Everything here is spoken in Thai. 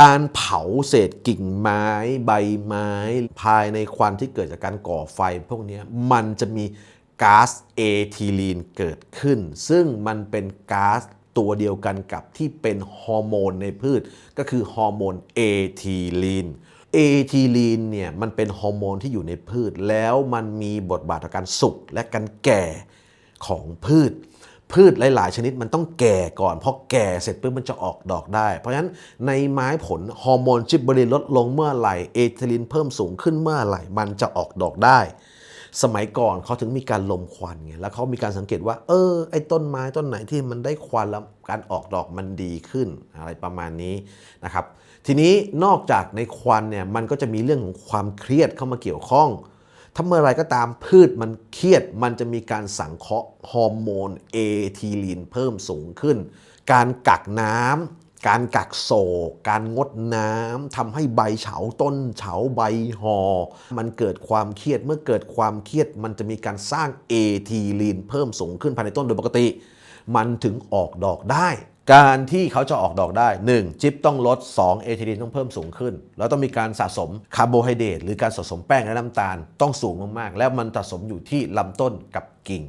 การเผาเศษกิ่งไม้ใบไม้ ภายในควันที่เกิดจากการก่อไฟพวกนี้มันจะมีก๊าซเอทิลีนเกิดขึ้น ซึ่งมันเป็นก๊าซตัวเดียวกันกับที่เป็นฮอร์โมนในพืช ก็คือฮอร์โมนเอทิลีนเอทิลีนเนี่ยมันเป็นฮอร์โมนที่อยู่ในพืช แล้วมันมีบทบาทต่อการสุกและการแก่ของพืช พืชหลาย ๆ ชนิดมันต้องแก่ก่อนพอแก่เสร็จปุ๊บมันจะออกดอกได้ เพราะฉะนั้นในไม้ผลฮอร์โมนจิบเบอรินลดลงเมื่อไหร่เอทิลีนเพิ่มสูงขึ้นเมื่อไหร่มันจะออกดอกได้ สมัยก่อนเขาถึงมีการลมควันไงแล้วเขามีการสังเกตว่า เออไอ้ต้นไม้ต้นไหนที่มันได้ควันแล้วการออกดอกมันดีขึ้นอะไรประมาณนี้นะครับทีนี้นอกจากในควันเนี่ยมันก็จะมีเรื่องของความเครียดเข้ามาเกี่ยวข้อง ถ้าเมื่อไรก็ตามพืชมันเครียดมันจะมีการสังเคราะห์ฮอร์โมนเอทีลีนเพิ่มสูงขึ้น การกักน้ำการกักโศกการงดน้ำทำให้ใบเฉาต้นเฉาใบหอ มันเกิดความเครียดเมื่อเกิดความเครียดมันจะมีการสร้างเอทีลีนเพิ่มสูงขึ้นภายในต้นโดยปกติ มันถึงออกดอกได้ การที่เขาจะออกดอกได้ 1. จิ๊บต้องลด 2. เอทิลีนต้องเพิ่มสูงขึ้น แล้วต้องมีการสะสมคาร์โบไฮเดรตหรือการสะสมแป้งและน้ำตาลต้องสูงมากๆ แล้วมันสะสมอยู่ที่ลำต้นกับกิ่ง